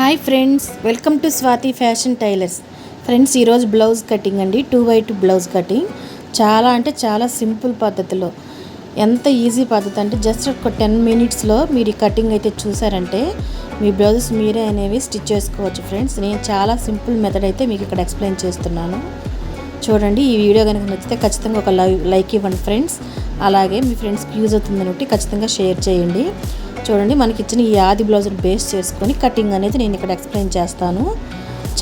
Hi friends welcome to Swathi fashion tailors. Friends ఈరోజు blouse cutting అండి two by two blouse cutting. చాలా అంటే చాలా సింపుల్ పద్ధతిలో. ఎంత ఈజీ పద్ధతి అంటే జస్ట్ ఒక టెన్ మినిట్స్లో మీరు ఈ కటింగ్ అయితే చూసారంటే మీ బ్లౌజెస్ మీరే అనేవి స్టిచ్ చేసుకోవచ్చు ఫ్రెండ్స్. నేను చాలా సింపుల్ మెథడ్ అయితే మీకు ఇక్కడ ఎక్స్ప్లెయిన్ చేస్తున్నాను. చూడండి ఈ వీడియో కనుక నచ్చితే ఖచ్చితంగా ఒక లైక్ ఇవ్వండి ఫ్రెండ్స్. అలాగే మీ ఫ్రెండ్స్కి యూజ్ అవుతుందని ఒకటి ఖచ్చితంగా షేర్ చేయండి. చూడండి మనకి ఇచ్చిన ఈ ఆది బ్లౌజ్ని బేస్ చేసుకొని కటింగ్ అనేది నేను ఇక్కడ ఎక్స్ప్లెయిన్ చేస్తాను.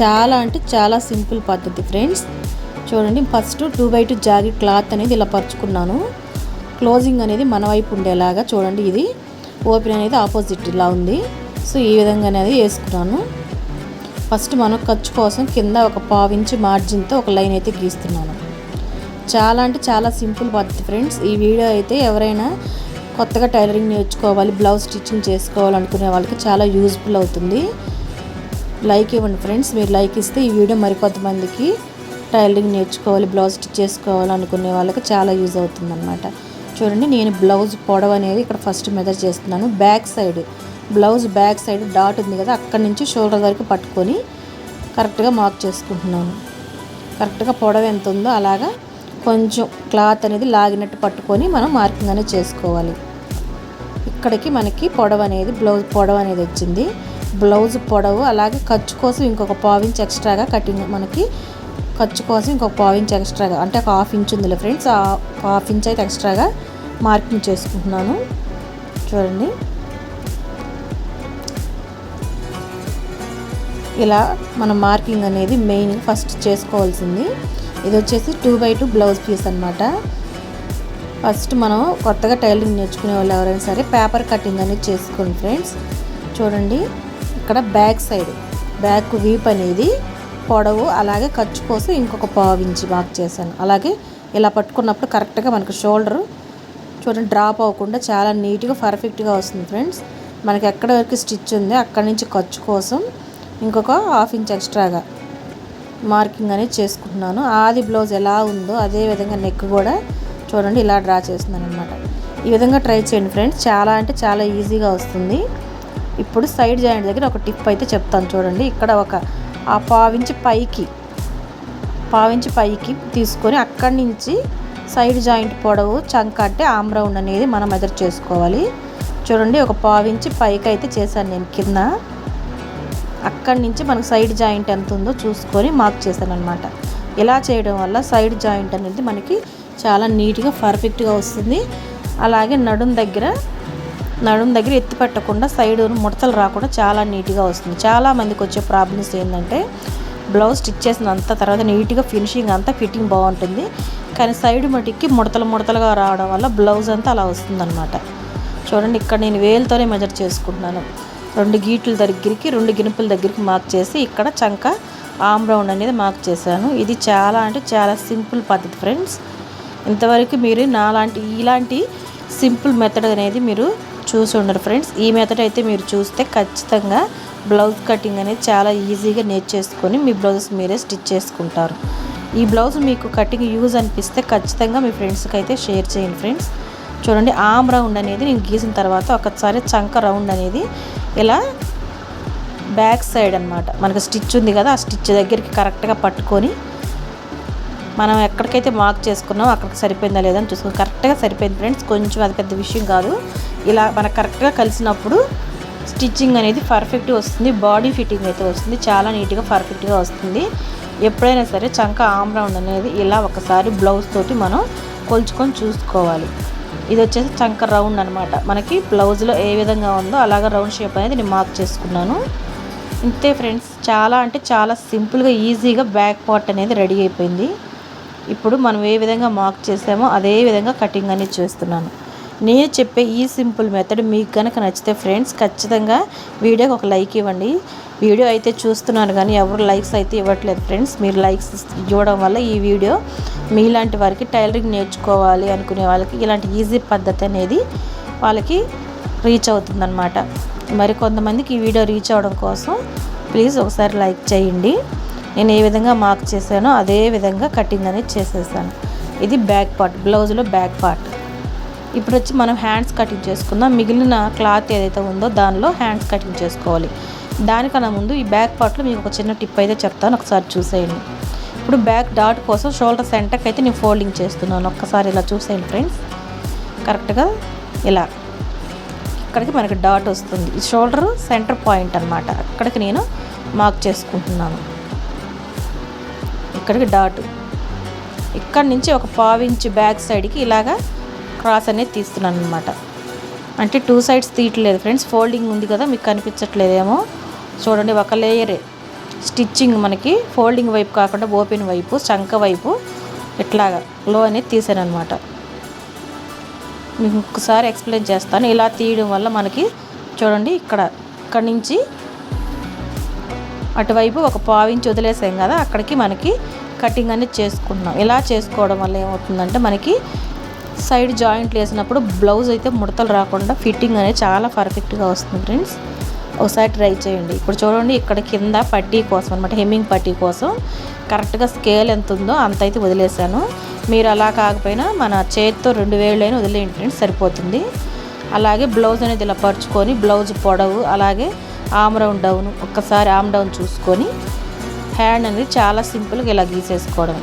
చాలా అంటే చాలా సింపుల్ పద్ధతి ఫ్రెండ్స్ చూడండి ఫస్ట్ టూ బై టూ జాగి క్లాత్ అనేది ఇలా పరుచుకున్నాను. క్లోజింగ్ అనేది మన వైపు ఉండేలాగా చూడండి ఇది ఓపెన్ అనేది ఆపోజిట్ ఇలా ఉంది. సో ఈ విధంగా అనేది వేసుకున్నాను. ఫస్ట్ మనం ఖర్చు కోసం కింద ఒక పావించి మార్జిన్తో ఒక లైన్ అయితే గీస్తున్నాను. చాలా అంటే చాలా సింపుల్ పద్ధతి ఫ్రెండ్స్ ఈ వీడియో అయితే ఎవరైనా కొత్తగా టైలరింగ్ నేర్చుకోవాలి బ్లౌజ్ స్టిచ్చింగ్ చేసుకోవాలనుకునే వాళ్ళకి చాలా యూజ్ఫుల్ అవుతుంది. లైక్ ఇవ్వండి ఫ్రెండ్స్ మీరు లైక్ ఇస్తే ఈ వీడియో మరికొంతమందికి టైలరింగ్ నేర్చుకోవాలి బ్లౌజ్ స్టిచ్ చేసుకోవాలి అనుకునే వాళ్ళకి చాలా యూజ్ అవుతుందన్నమాట. చూడండి నేను బ్లౌజ్ పొడవు అనేది ఇక్కడ ఫస్ట్ మెజర్ చేస్తున్నాను. Back side blouse back side dot ఉంది కదా అక్కడి నుంచి షోల్డర్ వరకు పట్టుకొని కరెక్ట్గా మార్క్ చేసుకుంటున్నాను. కరెక్ట్గా పొడవు ఎంత ఉందో అలాగా కొంచెం క్లాత్ అనేది లాగినట్టు పట్టుకొని మనం మార్కింగ్ అనేది చేసుకోవాలి. ఇక్కడికి మనకి పొడవు అనేది బ్లౌజ్ పొడవు అనేది వచ్చింది. బ్లౌజ్ పొడవు అలాగే ఖర్చు కోసం ఇంకొక పావించ్ ఎక్స్ట్రాగా కటింగ్ మనకి ఖర్చు కోసం ఇంకొక పావించ్ ఎక్స్ట్రాగా అంటే ఒక హాఫ్ ఇంచ్ ఉందిలే ఫ్రెండ్స్. ఆ హాఫ్ ఇంచ్ అయితే ఎక్స్ట్రాగా మార్కింగ్ చేసుకుంటున్నాను. చూడండి. ఇలా మన మార్కింగ్ అనేది మెయిన్ ఫస్ట్ చేసుకోవాల్సింది. ఇది వచ్చేసి two by two blouse piece అనమాట ఫస్ట్ మనం కొత్తగా టైలరింగ్ నేర్చుకునే వాళ్ళు ఎవరైనా సరే పేపర్ కటింగ్ అనేది చేసుకోండి ఫ్రెండ్స్. చూడండి ఇక్కడ బ్యాక్ సైడ్ బ్యాక్ వీప్ అనేది పొడవు అలాగే ఖర్చు కోసం ఇంకొక పావు ఇంచి మార్క్ చేశాను. అలాగే ఇలా పట్టుకున్నప్పుడు కరెక్ట్గా మనకు షోల్డర్ చూడండి డ్రాప్ అవ్వకుండా చాలా నీట్గా పర్ఫెక్ట్గా వస్తుంది ఫ్రెండ్స్. మనకి ఎక్కడ వరకు స్టిచ్ ఉంది అక్కడి నుంచి ఖర్చు కోసం ఇంకొక హాఫ్ ఇంచ్ ఎక్స్ట్రాగా మార్కింగ్ అనేది చేసుకుంటున్నాను. ఆది బ్లౌజ్ ఎలా ఉందో అదే విధంగా నెక్ కూడా చూడండి ఇలా డ్రా చేస్తున్నాను అనమాట ఈ విధంగా ట్రై చేయండి ఫ్రెండ్స్. చాలా అంటే చాలా ఈజీగా వస్తుంది. ఇప్పుడు సైడ్ జాయింట్ దగ్గర ఒక టిప్ అయితే చెప్తాను చూడండి. ఇక్కడ ఒక ఆ పావించి పైకి పావించి పైకి తీసుకొని అక్కడి నుంచి సైడ్ జాయింట్ పొడవు చంక అంటే ఆమ్రౌండ్ అనేది మనం మెజర్ చేసుకోవాలి. చూడండి ఒక పావించి పైకి అయితే చేశాను నేను కింద. అక్కడి నుంచి మనకు సైడ్ జాయింట్ ఎంత ఉందో చూసుకొని మార్క్ చేశాను అనమాట ఇలా చేయడం వల్ల సైడ్ జాయింట్ అనేది మనకి చాలా నీట్గా పర్ఫెక్ట్గా వస్తుంది. అలాగే నడుం దగ్గర నడుం దగ్గర ఎత్తి పెట్టకుండా సైడ్ ముడతలు రాకుండా చాలా నీట్గా వస్తుంది. చాలా మందికి వచ్చే ప్రాబ్లమ్స్ ఏంటంటే బ్లౌజ్ స్టిచ్ చేసినంత తర్వాత నీట్గా ఫినిషింగ్ అంతా ఫిట్టింగ్ బాగుంటుంది. కానీ సైడ్ మటుకి ముడతలు ముడతలుగా రావడం వల్ల బ్లౌజ్ అంతా అలా వస్తుందన్నమాట. చూడండి ఇక్కడ నేను వేలుతోనే మెజర్ చేసుకుంటున్నాను. రెండు గీట్ల దగ్గరికి రెండు గినుపుల దగ్గరికి మార్క్ చేసి ఇక్కడ చంక ఆమ్ రౌండ్ అనేది మార్క్ చేశాను. ఇది చాలా అంటే చాలా సింపుల్ పద్ధతి ఫ్రెండ్స్. ఇంతవరకు మీరు నాలాంటి ఇలాంటి సింపుల్ మెథడ్ అనేది మీరు చూసి ఉండరు ఫ్రెండ్స్. ఈ మెథడ్ అయితే మీరు చూస్తే ఖచ్చితంగా బ్లౌజ్ కటింగ్ అనేది చాలా ఈజీగా నేర్చేసుకొని మీ బ్లౌజెస్ మీరే స్టిచ్ చేసుకుంటారు. ఈ బ్లౌజ్ మీకు కటింగ్ యూజ్ అనిపిస్తే ఖచ్చితంగా మీ ఫ్రెండ్స్కి అయితే షేర్ చేయండి ఫ్రెండ్స్. చూడండి ఆమ్ రౌండ్ అనేది నేను గీసిన తర్వాత ఒకసారి చంక రౌండ్ అనేది ఇలా బ్యాక్ సైడ్ అనమాట మనకు స్టిచ్ ఉంది కదా ఆ స్టిచ్ దగ్గరికి కరెక్ట్గా పట్టుకొని మనం ఎక్కడికైతే మార్క్ చేసుకున్నామో అక్కడికి సరిపోయిందా లేదా అని చూసుకుని కరెక్ట్గా సరిపోయింది ఫ్రెండ్స్. కొంచెం అది పెద్ద విషయం కాదు. ఇలా మనకు కరెక్ట్గా కలిసినప్పుడు స్టిచ్చింగ్ అనేది పర్ఫెక్ట్గా వస్తుంది. బాడీ ఫిట్టింగ్ అయితే వస్తుంది. చాలా నీట్గా పర్ఫెక్ట్గా వస్తుంది. ఎప్పుడైనా సరే చంక ఆమ్ రౌండ్ అనేది ఇలా ఒకసారి బ్లౌజ్ తోటి మనం కొలుచుకొని చూసుకోవాలి. ఇది వచ్చేసి చంక రౌండ్ అనమాట మనకి బ్లౌజ్లో ఏ విధంగా ఉందో అలాగ రౌండ్ షేప్ అనేది నేను మార్క్ చేసుకున్నాను. ఇంతే ఫ్రెండ్స్. చాలా అంటే చాలా సింపుల్గా ఈజీగా బ్యాక్ పార్ట్ అనేది రెడీ అయిపోయింది. ఇప్పుడు మనం ఏ విధంగా మార్క్ చేసామో అదే విధంగా కటింగ్ అనేది చేస్తున్నాను. నేను చెప్పే ఈ సింపుల్ మెథడ్ మీకు కనుక నచ్చితే ఫ్రెండ్స్ ఖచ్చితంగా వీడియోకి ఒక లైక్ ఇవ్వండి. వీడియో అయితే చూస్తున్నాను కానీ ఎవరు లైక్స్ అయితే ఇవ్వట్లేదు ఫ్రెండ్స్ మీరు లైక్స్ ఇవ్వడం వల్ల ఈ వీడియో మీలాంటి వారికి టైలరింగ్ నేర్చుకోవాలి అనుకునే వాళ్ళకి ఇలాంటి ఈజీ పద్ధతి అనేది వాళ్ళకి రీచ్ అవుతుందన్నమాట. మరి కొంతమందికి ఈ వీడియో రీచ్ అవ్వడం కోసం ప్లీజ్ ఒకసారి లైక్ చేయండి. నేను ఏ విధంగా మార్క్ చేశానో అదే విధంగా కటింగ్ అనేది చేసేసాను. ఇది బ్యాక్ పార్ట్ బ్లౌజ్లో బ్యాక్ పార్ట్ ఇప్పుడు వచ్చి మనం హ్యాండ్స్ కటింగ్ చేసుకుందాం. మిగిలిన క్లాత్ ఏదైతే ఉందో దానిలో హ్యాండ్స్ కటింగ్ చేసుకోవాలి. దానికన్నా ముందు ఈ బ్యాక్ పార్ట్లో మీకు ఒక చిన్న టిప్ అయితే చెప్తాను. ఒకసారి చూసేయండి. ఇప్పుడు బ్యాక్ డాట్ కోసం షోల్డర్ సెంటర్కి అయితే నేను ఫోల్డింగ్ చేస్తున్నాను. ఒక్కసారి ఇలా చూసేయండి ఫ్రెండ్స్ కరెక్ట్గా ఇలా. ఇక్కడికి మనకి డాట్ వస్తుంది. ఈ షోల్డర్ సెంటర్ పాయింట్ అనమాట అక్కడికి నేను మార్క్ చేసుకుంటున్నాను. ఇక్కడికి డాట్. ఇక్కడ నుంచి ఒక పావించ్ బ్యాక్ సైడ్కి ఇలాగా క్రాస్ అనేది తీస్తున్నాను అనమాట అంటే టూ సైడ్స్ తీయట్లేదు ఫ్రెండ్స్ ఫోల్డింగ్ ఉంది కదా మీకు కనిపించట్లేదేమో. చూడండి ఒక లేయరే స్టిచ్చింగ్ మనకి ఫోల్డింగ్ వైపు కాకుండా ఓపెన్ వైపు చంక వైపు ఇట్లాగా లో అనేది తీసాను అనమాట మీకు ఇంకొకసారి ఎక్స్ప్లెయిన్ చేస్తాను. ఇలా తీయడం వల్ల మనకి చూడండి ఇక్కడ ఇక్కడ నుంచి అటువైపు ఒక పావించి వదిలేసాం కదా అక్కడికి మనకి కటింగ్ అనేది చేసుకుంటున్నాం ఇలా చేసుకోవడం వల్ల ఏమవుతుందంటే మనకి సైడ్ జాయింట్లు వేసినప్పుడు బ్లౌజ్ అయితే ముడతలు రాకుండా ఫిట్టింగ్ అనేది చాలా పర్ఫెక్ట్గా వస్తుంది ఫ్రెండ్స్ ఒకసారి ట్రై చేయండి. ఇప్పుడు చూడండి ఇక్కడ కింద పట్టీ కోసం అనమాట హెమ్మింగ్ పట్టీ కోసం కరెక్ట్గా స్కేల్ ఎంత ఉందో అంత అయితే వదిలేసాను. మీరు అలా కాకపోయినా మన చేతితో రెండు వేళ్ళైనా వదిలేయండి ఫ్రెండ్స్ సరిపోతుంది. అలాగే బ్లౌజ్ అనేది ఇలా పరుచుకొని బ్లౌజ్ పొడవు అలాగే ఆమ్ రౌండ్ డౌన్ ఒక్కసారి ఆమ్ డౌన్ చూసుకొని హ్యాండ్ అనేది చాలా సింపుల్గా ఇలా గీసేసుకోవడం.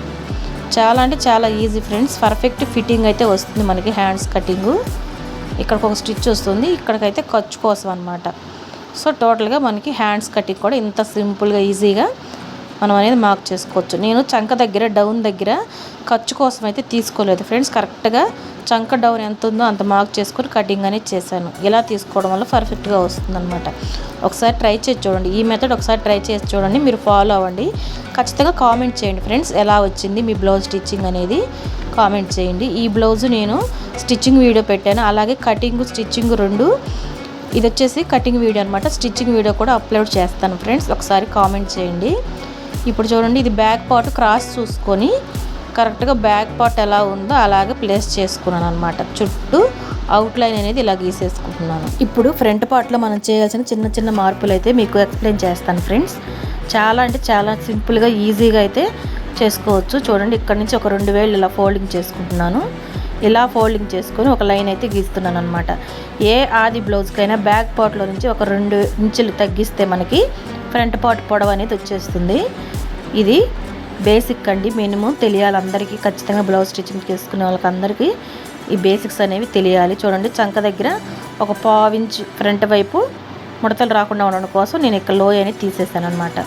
చాలా అంటే చాలా ఈజీ ఫ్రెండ్స్ పర్ఫెక్ట్ ఫిట్టింగ్ అయితే వస్తుంది మనకి హ్యాండ్స్ కటింగు. ఇక్కడికి ఒక స్టిచ్ వస్తుంది ఇక్కడికైతే ఖర్చు కోసం అనమాట సో టోటల్గా మనకి హ్యాండ్స్ కటింగ్ కూడా ఇంత సింపుల్గా ఈజీగా మనం అనేది మార్క్ చేసుకోవచ్చు. నేను చంక దగ్గర డౌన్ దగ్గర ఖర్చు కోసం అయితే తీసుకోలేదు ఫ్రెండ్స్ కరెక్ట్గా చంక డౌన్ ఎంత ఉందో అంత మార్క్ చేసుకొని కటింగ్ అనేది చేశాను. ఇలా తీసుకోవడం వల్ల పర్ఫెక్ట్గా వస్తుందన్నమాట. ఒకసారి ట్రై చేసి చూడండి. ఈ మెథడ్ ఒకసారి ట్రై చేసి చూడండి. మీరు ఫాలో అవ్వండి. ఖచ్చితంగా కామెంట్ చేయండి ఫ్రెండ్స్ ఎలా వచ్చింది మీ బ్లౌజ్ స్టిచ్చింగ్ అనేది కామెంట్ చేయండి. ఈ బ్లౌజ్ నేను స్టిచ్చింగ్ వీడియో పెట్టాను. అలాగే కటింగ్ స్టిచ్చింగ్ రెండు. ఇది వచ్చేసి కటింగ్ వీడియో అనమాట స్టిచ్చింగ్ వీడియో కూడా అప్లోడ్ చేస్తాను ఫ్రెండ్స్ ఒకసారి కామెంట్ చేయండి. ఇప్పుడు చూడండి ఇది బ్యాక్ పార్ట్ క్రాస్ చూసుకొని కరెక్ట్గా బ్యాక్ పార్ట్ ఎలా ఉందో అలాగే ప్లేస్ చేసుకున్నాను అనమాట చుట్టూ అవుట్లైన్ అనేది ఇలా గీసేసుకుంటున్నాను. ఇప్పుడు ఫ్రంట్ పార్ట్లో మనం చేయాల్సిన చిన్న చిన్న మార్పులు అయితే మీకు ఎక్స్ప్లెయిన్ చేస్తాను ఫ్రెండ్స్ చాలా అంటే చాలా సింపుల్గా ఈజీగా అయితే చేసుకోవచ్చు. చూడండి ఇక్కడ నుంచి ఒక రెండు వేలు ఇలా ఫోల్డింగ్ చేసుకుంటున్నాను. ఇలా ఫోల్డింగ్ చేసుకొని ఒక లైన్ అయితే గీస్తున్నాను అనమాట ఏ ఆది బ్లౌజ్కైనా బ్యాక్ పార్ట్లో నుంచి ఒక రెండు ఇంచులు తగ్గిస్తే మనకి ఫ్రంట్ పార్ట్ పొడవు అనేది వచ్చేస్తుంది. ఇది బేసిక్ అండి. మినిమం తెలియాలి అందరికీ. ఖచ్చితంగా బ్లౌజ్ స్టిచ్చింగ్ చేసుకునే వాళ్ళకి అందరికీ ఈ బేసిక్స్ అనేవి తెలియాలి. చూడండి చంక దగ్గర ఒక పావించ్ ఫ్రంట్ వైపు ముడతలు రాకుండా ఉండడం కోసం నేను ఇక్కడ లోయ అనేది తీసేసాను అనమాట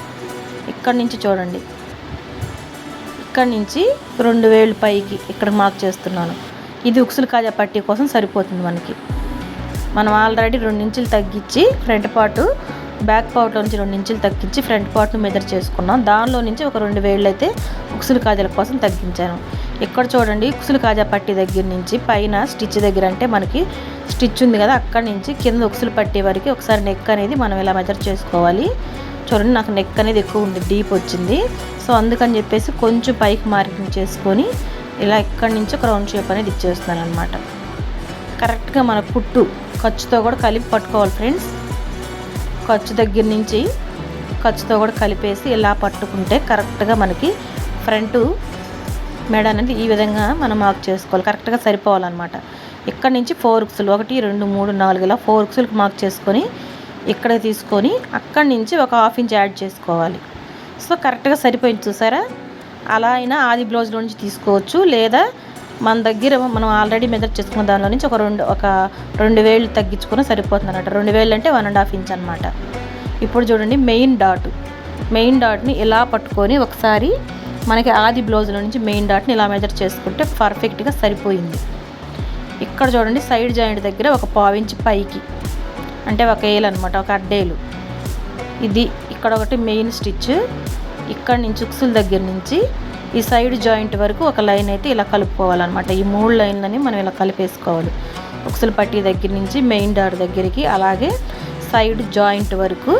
ఇక్కడ నుంచి చూడండి. ఇక్కడి నుంచి రెండు వేలు పైకి ఇక్కడ మార్క్ చేస్తున్నాను. ఇది ఉక్సులు కాజా పట్టీ కోసం సరిపోతుంది మనకి. మనం ఆల్రెడీ రెండు ఇంచులు తగ్గించి ఫ్రంట్ పార్టు బ్యాక్ పార్ట్ నుంచి రెండు ఇంచులు తగ్గించి ఫ్రంట్ పార్ట్ను మెజర్ చేసుకున్నాం. దానిలో నుంచి ఒక రెండు వేళ్ళు అయితే ఉక్సులు కాజాల కోసం తగ్గించాను. ఇక్కడ చూడండి ఉక్సులు కాజా పట్టి దగ్గర నుంచి పైన స్టిచ్ దగ్గర అంటే మనకి స్టిచ్ ఉంది కదా అక్కడ నుంచి కింద ఉక్సులు పట్టే వరకు ఒకసారి నెక్ అనేది మనం ఇలా మెజర్ చేసుకోవాలి? చూడండి నాకు నెక్ అనేది ఎక్కువ ఉంది డీప్ వచ్చింది. సో అందుకని చెప్పేసి కొంచెం పైకి మార్కింగ్ చేసుకొని ఇలా ఇక్కడి నుంచి ఒక రౌండ్ షేప్ అనేది ఇచ్చేస్తున్నాను అనమాట కరెక్ట్గా మన కుట్టు ఖర్చుతో కూడా కలిపి పట్టుకోవాలి ఫ్రెండ్స్ ఖర్చు దగ్గర నుంచి ఖర్చుతో కూడా కలిపేసి ఇలా పట్టుకుంటే కరెక్ట్గా మనకి ఫ్రంట్ మెడ అనేది ఈ విధంగా మనం మార్క్ చేసుకోవాలి. కరెక్ట్గా సరిపోవాలన్నమాట. ఇక్కడ నుంచి ఫోర్ ఉక్సులు ఒకటి రెండు మూడు నాలుగు ఇలా ఫోర్ ఉక్సులకు మార్క్ చేసుకొని ఇక్కడ తీసుకొని అక్కడి నుంచి ఒక హాఫ్ ఇంచ్ యాడ్ చేసుకోవాలి. సో కరెక్ట్గా సరిపోయింది చూసారా? అలా అయినా ఆది బ్లౌజ్లో నుంచి తీసుకోవచ్చు లేదా మన దగ్గర మనం ఆల్రెడీ మెజర్ చేసుకున్న దానిలో నుంచి ఒక రెండు ఒక రెండు వేలు తగ్గించుకుని సరిపోతుంది అనమాట రెండు వేలు అంటే వన్ అండ్ హాఫ్ ఇంచ్ అనమాట ఇప్పుడు చూడండి మెయిన్ డాట్ మెయిన్ డాట్ని ఇలా పట్టుకొని ఒకసారి మనకి ఆది బ్లౌజ్లో నుంచి మెయిన్ డాట్ని ఇలా మెజర్ చేసుకుంటే పర్ఫెక్ట్గా సరిపోయింది. ఇక్కడ చూడండి సైడ్ జాయింట్ దగ్గర ఒక పావించి పైకి అంటే ఒక ఏలు అనమాట ఒక అడ్డేలు ఇది ఇక్కడ ఒకటి మెయిన్ స్టిచ్ ఇక్కడ నుంచి ఉక్సుల దగ్గర నుంచి ఈ సైడ్ జాయింట్ వరకు ఒక లైన్ అయితే ఇలా కలుపుకోవాలన్నమాట. ఈ మూడు లైన్లని మనం ఇలా కలిపేసుకోవాలి. ఉక్సుల పట్టి దగ్గర నుంచి మెయిన్ డాట్ దగ్గరికి అలాగే సైడ్ జాయింట్ వరకు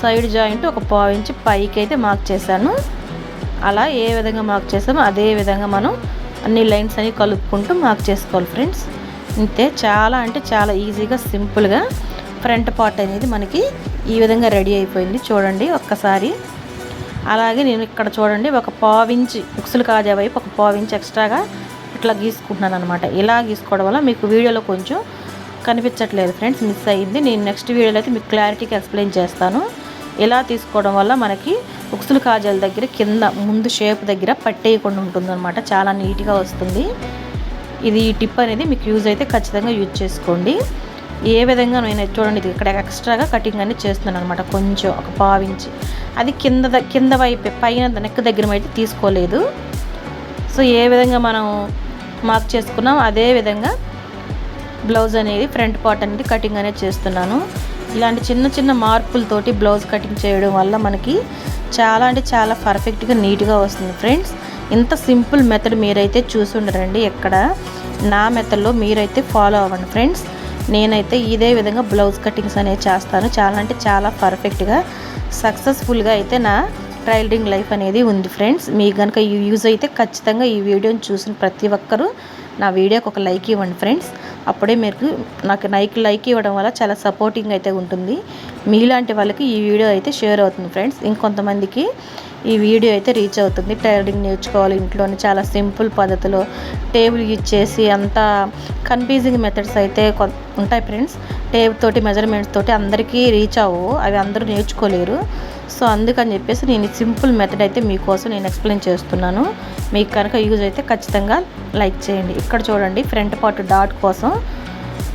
సైడ్ జాయింట్ ఒక పావు ఇంచ్ పైకి అయితే మార్క్ చేశాను. అలా ఏ విధంగా మార్క్ చేసామో అదే విధంగా మనం అన్ని లైన్స్ అని కలుపుకుంటూ మార్క్ చేసుకోవాలి ఫ్రెండ్స్. అంతే చాలా అంటే చాలా ఈజీగా సింపుల్గా ఫ్రంట్ పార్ట్ అనేది మనకి ఈ విధంగా రెడీ అయిపోయింది. చూడండి ఒక్కసారి. అలాగే నేను ఇక్కడ చూడండి ఒక పావించి ఉక్సులు కాజా వైపు ఒక పావించి ఎక్స్ట్రాగా ఇట్లా గీసుకుంటున్నాను అనమాట ఇలా గీసుకోవడం వల్ల మీకు వీడియోలో కొంచెం కనిపించట్లేదు ఫ్రెండ్స్ మిస్ అయ్యింది. నేను నెక్స్ట్ వీడియోలో అయితే మీకు క్లారిటీగా ఎక్స్ప్లెయిన్ చేస్తాను. ఇలా తీసుకోవడం వల్ల మనకి ఉక్సులు కాజాల దగ్గర కింద ముందు షేప్ దగ్గర పట్టేయకుండా ఉంటుందన్నమాట. చాలా నీట్గా వస్తుంది. ఇది ఈ టిప్ అనేది మీకు యూజ్ అయితే ఖచ్చితంగా యూజ్ చేసుకోండి. ఏ విధంగా నేను చూడండి ఇది ఇక్కడ ఎక్స్ట్రాగా కటింగ్ అనేది చేస్తున్నాను అనమాట కొంచెం ఒక పావించి అది కింద కింద వైపు పైన నెక్ దగ్గర అయితే తీసుకోలేదు. సో ఏ విధంగా మనం మార్క్ చేసుకున్నాం అదే విధంగా బ్లౌజ్ అనేది ఫ్రంట్ పార్ట్ అనేది కటింగ్ అనేది చేస్తున్నాను. ఇలాంటి చిన్న చిన్న మార్పులతోటి బ్లౌజ్ కటింగ్ చేయడం వల్ల మనకి చాలా అంటే చాలా పర్ఫెక్ట్గా నీట్గా వస్తుంది ఫ్రెండ్స్. ఇంత సింపుల్ మెథడ్ మీరైతే చూసి ఉండరండి ఎక్కడ. నా మెథడ్లో మీరైతే ఫాలో అవ్వండి ఫ్రెండ్స్. నేనైతే ఇదే విధంగా బ్లౌజ్ కటింగ్స్ అనేవి చేస్తాను. చాలా అంటే చాలా పర్ఫెక్ట్గా సక్సెస్ఫుల్గా అయితే నా ట్రైలరింగ్ లైఫ్ అనేది ఉంది ఫ్రెండ్స్. మీకు కనుక ఈ యూజ్ అయితే ఖచ్చితంగా ఈ వీడియోని చూసిన ప్రతి ఒక్కరూ నా వీడియోకి ఒక లైక్ ఇవ్వండి ఫ్రెండ్స్. అప్పుడే మీరు నాకు లైక్ లైక్ ఇవ్వడం వల్ల చాలా సపోర్టింగ్ అయితే ఉంటుంది. మీలాంటి వాళ్ళకి ఈ వీడియో అయితే షేర్ అవుతుంది ఫ్రెండ్స్. ఇంకొంతమందికి ఈ వీడియో అయితే రీచ్ అవుతుంది. టైలరింగ్ నేర్చుకోవాలి ఇంట్లోనే. చాలా సింపుల్ పద్ధతిలో టేబుల్ ఇచ్చేసి అంతా అంత కన్ఫ్యూజింగ్ మెథడ్స్ అయితే కొ- ఉంటాయి ఫ్రెండ్స్ టేబుల్ తోటి మెజర్మెంట్స్ తోటి అందరికీ రీచ్ అవ్వవు. అవి అందరూ నేర్చుకోలేరు. సో అందుకని చెప్పేసి నేను సింపుల్ మెథడ్ అయితే మీకోసం నేను ఎక్స్ప్లెయిన్ చేస్తున్నాను. మీకు కనుక యూజ్ అయితే ఖచ్చితంగా లైక్ చేయండి. ఇక్కడ చూడండి ఫ్రంట్ పార్ట్ డాట్ కోసం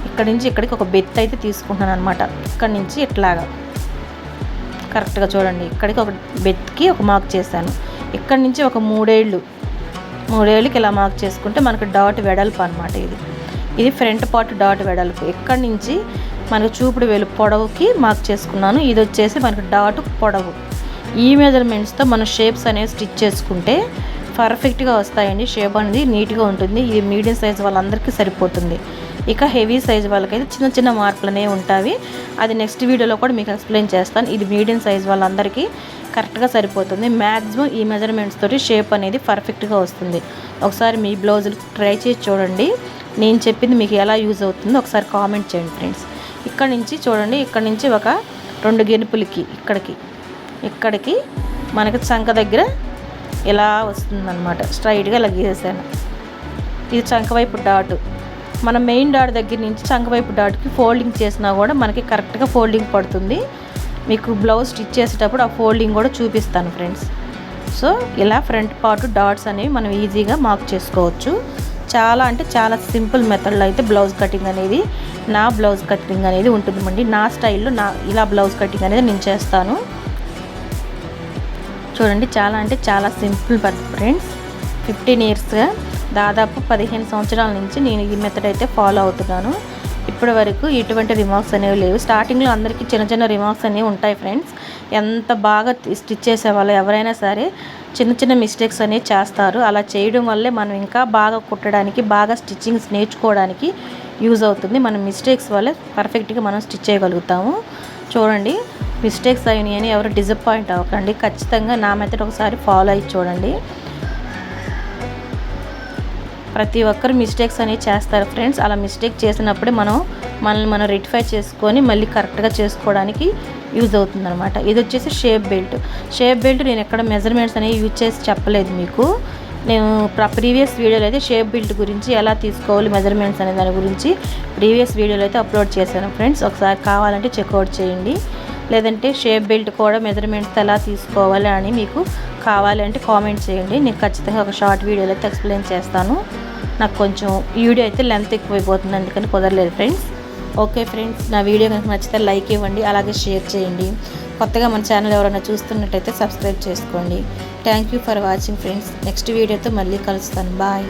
ఇక్కడ నుంచి ఇక్కడికి ఒక బెత్ అయితే తీసుకుంటున్నాను అనమాట ఇక్కడ నుంచి ఇట్లాగా. కరెక్ట్గా చూడండి. ఇక్కడికి ఒక బెత్కి ఒక మార్క్ చేశాను. ఇక్కడి నుంచి ఒక మూడేళ్ళు. మూడేళ్ళకి ఇలా మార్క్ చేసుకుంటే మనకు డాట్ వెడల్పు అనమాట ఇది. ఇది ఫ్రంట్ పార్ట్ డాట్ వెడల్పు. ఇక్కడి నుంచి మనకు చూపుడు వేలు పొడవుకి మార్క్ చేసుకున్నాను. ఇది వచ్చేసి మనకు డాట్ పొడవు. ఈ మెజర్మెంట్స్తో మనం షేప్స్ అనేవి స్టిచ్ చేసుకుంటే పర్ఫెక్ట్గా వస్తాయండి. షేప్ అనేది నీట్గా ఉంటుంది. ఇది మీడియం సైజ్ వాళ్ళందరికీ సరిపోతుంది. ఇక హెవీ సైజ్ వాళ్ళకైతే చిన్న చిన్న మార్పులు అనేవి ఉంటాయి అది నెక్స్ట్ వీడియోలో కూడా మీకు ఎక్స్ప్లెయిన్ చేస్తాను. ఇది మీడియం సైజ్ వాళ్ళందరికీ కరెక్ట్గా సరిపోతుంది. మ్యాక్సిమం ఈ మెజర్మెంట్స్ తోటి షేప్ అనేది పర్ఫెక్ట్గా వస్తుంది. ఒకసారి మీ బ్లౌజులు ట్రై చేసి చూడండి. నేను చెప్పింది మీకు ఎలా యూజ్ అవుతుందో ఒకసారి కామెంట్ చేయండి ఫ్రెండ్స్. ఇక్కడ నుంచి చూడండి. ఇక్కడ నుంచి ఒక రెండు గెనుపులకి ఇక్కడికి ఇక్కడికి మనకి చంక దగ్గర ఇలా వస్తుందన్నమాట. స్ట్రైట్గా ఇలా గీసేసాను. ఇది చంక వైపు డాటు. మన మెయిన్ డాట్ దగ్గర నుంచి చంకవైపు డాట్కి ఫోల్డింగ్ చేసినా కూడా మనకి కరెక్ట్గా ఫోల్డింగ్ పడుతుంది. మీకు బ్లౌజ్ స్టిచ్ చేసేటప్పుడు ఆ ఫోల్డింగ్ కూడా చూపిస్తాను ఫ్రెండ్స్ సో ఇలా ఫ్రంట్ పార్ట్ డాట్స్ అనేవి మనం ఈజీగా మార్క్ చేసుకోవచ్చు. చాలా అంటే చాలా సింపుల్ మెథడ్లో అయితే బ్లౌజ్ కటింగ్ అనేది నా బ్లౌజ్ కటింగ్ అనేది ఉంటుందండి. నా స్టైల్లో నా ఇలా బ్లౌజ్ కటింగ్ అనేది నేను చేస్తాను. చూడండి చాలా అంటే చాలా సింపుల్ ఫ్రెండ్స్ ఫిఫ్టీన్ ఇయర్స్గా దాదాపు పదిహేను సంవత్సరాల నుంచి నేను ఈ మెథడ్ అయితే ఫాలో అవుతున్నాను. ఇప్పటి వరకు ఎటువంటి రిమార్క్స్ అనేవి లేవు. స్టార్టింగ్లో అందరికీ చిన్న చిన్న రిమార్క్స్ అనేవి ఉంటాయి ఫ్రెండ్స్ ఎంత బాగా స్టిచ్ చేసేవాళ్ళు ఎవరైనా సరే చిన్న చిన్న మిస్టేక్స్ అనేవి చేస్తారు. అలా చేయడం వల్లే మనం ఇంకా బాగా కుట్టడానికి బాగా స్టిచ్చింగ్స్ నేర్చుకోవడానికి యూజ్ అవుతుంది. మన మిస్టేక్స్ వల్లే పర్ఫెక్ట్గా మనం స్టిచ్ చేయగలుగుతాము. చూడండి మిస్టేక్స్ అయినాయి అని ఎవరు డిసప్పాయింట్ అవ్వకండి. ఖచ్చితంగా నా మెథడ్ ఒకసారి ఫాలో అయ్యి చూడండి. ప్రతి ఒక్కరు మిస్టేక్స్ అనేవి చేస్తారు ఫ్రెండ్స్ అలా మిస్టేక్ చేసినప్పుడే మనం మనల్ని మనం రెటిఫై చేసుకొని మళ్ళీ కరెక్ట్గా చేసుకోవడానికి యూజ్ అవుతుంది అనమాట ఇది వచ్చేసి షేప్ బెల్ట్ షేప్ బెల్ట్ నేను ఎక్కడ మెజర్మెంట్స్ అనేవి యూజ్ చేసి చెప్పలేదు మీకు. నేను ప్రీవియస్ వీడియోలో అయితే షేప్ బెల్ట్ గురించి ఎలా తీసుకోవాలి మెజర్మెంట్స్ అనే దాని గురించి ప్రీవియస్ వీడియోలో అయితే అప్లోడ్ చేశాను ఫ్రెండ్స్ ఒకసారి కావాలంటే చెక్అవుట్ చేయండి. లేదంటే షేప్ బెల్ట్ కూడా మెజర్మెంట్స్ ఎలా తీసుకోవాలి అని మీకు కావాలంటే కామెంట్ చేయండి. నేను ఖచ్చితంగా ఒక షార్ట్ వీడియోలో అయితే ఎక్స్ప్లెయిన్ చేస్తాను. నాకు కొంచెం వీడియో అయితే లెంత్ ఎక్కువైపోతుంది అందుకని కుదరలేదు ఫ్రెండ్స్ ఓకే ఫ్రెండ్స్ నా వీడియో కనుక నచ్చితే లైక్ ఇవ్వండి అలాగే షేర్ చేయండి. కొత్తగా మన ఛానల్ ఎవరైనా చూస్తున్నట్టయితే సబ్స్క్రైబ్ చేసుకోండి. Thank you for watching friends next వీడియోతో మళ్ళీ కలుస్తాను. బాయ్